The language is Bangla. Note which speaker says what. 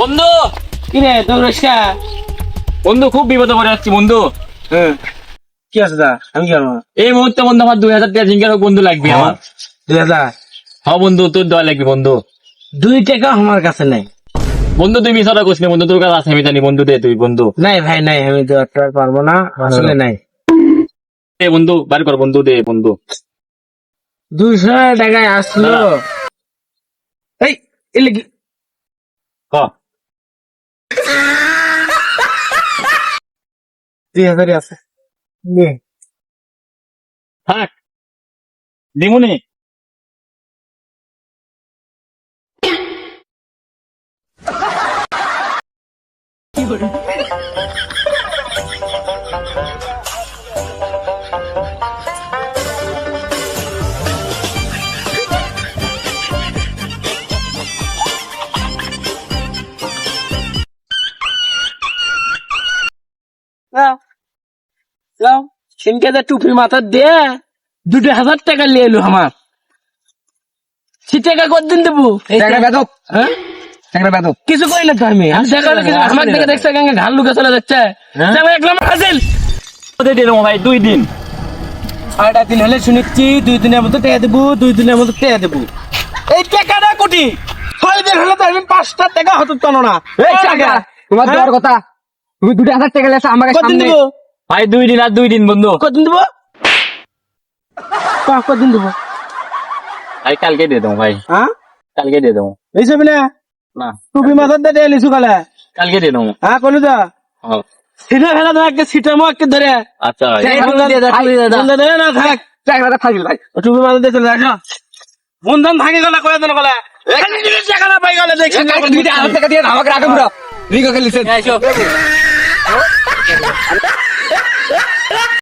Speaker 1: বন্ধু!
Speaker 2: কি রে তোর
Speaker 1: বন্ধু খুব বিপদে পড়ে যাচ্ছি বন্ধু।
Speaker 2: হ্যাঁ। কি আছে দা? আমি কি করব?
Speaker 1: এই মুহূর্তে বন্ধু আমার দুই হাজার টাকা জিঙ্গার বন্ধু লাগবে আমার।
Speaker 2: দুই হাজার?
Speaker 1: হ্যাঁ বন্ধু তোর দেওয়া লাগবে বন্ধু।
Speaker 2: দুই টাকা আমার কাছে নাই।
Speaker 1: বন্ধু তুই মিশাটা করিস না বন্ধু তোর কাছে আছে আমি জানি বন্ধু দে তুই বন্ধু।
Speaker 2: নাই ভাই নাই আমি দেওয়াটা পারব না আসলে নাই।
Speaker 1: দে বন্ধু বার কর বন্ধু দে বন্ধু।
Speaker 2: দুইশো টাকায় আসলো। এই এলে কি?
Speaker 1: ক?
Speaker 2: দুই হাজারই আছে। নে।
Speaker 1: থাক। দিমুনি
Speaker 2: যাও সেনকে যে টুপি মাথা দিয়ে দুটো হাজার টাকা নিয়ে এলো আমার। সে টাকা কতদিন দেবো?
Speaker 3: বেদক।
Speaker 2: হ্যাঁ?
Speaker 3: বেদক।
Speaker 2: কিছু করি না তো আমি। আমি টাকা হলে কিছু- আমার দিকে দেখছে ঘাল লুকে চলে যাচ্ছে।
Speaker 1: হ্যাঁ?
Speaker 2: আমি এক নম্বর হাসিল।
Speaker 1: দে দে দেবো ভাই দুই দিন।
Speaker 2: হলে শুনেছি দুই দিনের মধ্যে টাকা দেবো দুই দিনের মধ্যে টাকা দেবো। এই টাকাটা কোটি? ছয় দিন হলে তো আমি পাঁচটা টাকা হতো না।
Speaker 3: এই টাকা। তোমার
Speaker 2: হ্যাঁ?
Speaker 3: দেওয়ার কথা। তুমি দুটো হাজার টাকা লেছো আমাকে সামনে।
Speaker 1: ভাই দুই দিন আর দুই দিন বন্ধু
Speaker 2: কতদিন দেবো ক- কতদিন দেবো
Speaker 1: ভাই কালকে দিয়ে দেবো ভাই
Speaker 2: হ্যাঁ
Speaker 1: কালকে দিয়ে দেবো
Speaker 2: এই সব না টুপি মাথার দিয়ে টাকা লিছু
Speaker 1: কালকে দিয়ে দেবো
Speaker 2: হ্যাঁ কলু তো
Speaker 1: হ্যাঁ।
Speaker 2: সিধা ফেলা তো একটা সিটের মুখ একটা ধরে
Speaker 1: আচ্ছা
Speaker 2: না থাক
Speaker 3: টাকা থাকবে ভাই
Speaker 2: টুপি মাথার দিয়ে চলে যাক বন্ধন ভাঙে গেলে কয়ে দেন গলে টাকা না পাই গেলে দেখছি
Speaker 3: দুইটা হাজার টাকা দিয়ে আমাকে রাখো পুরো রিগো খেলিছে ¡Oh, oh!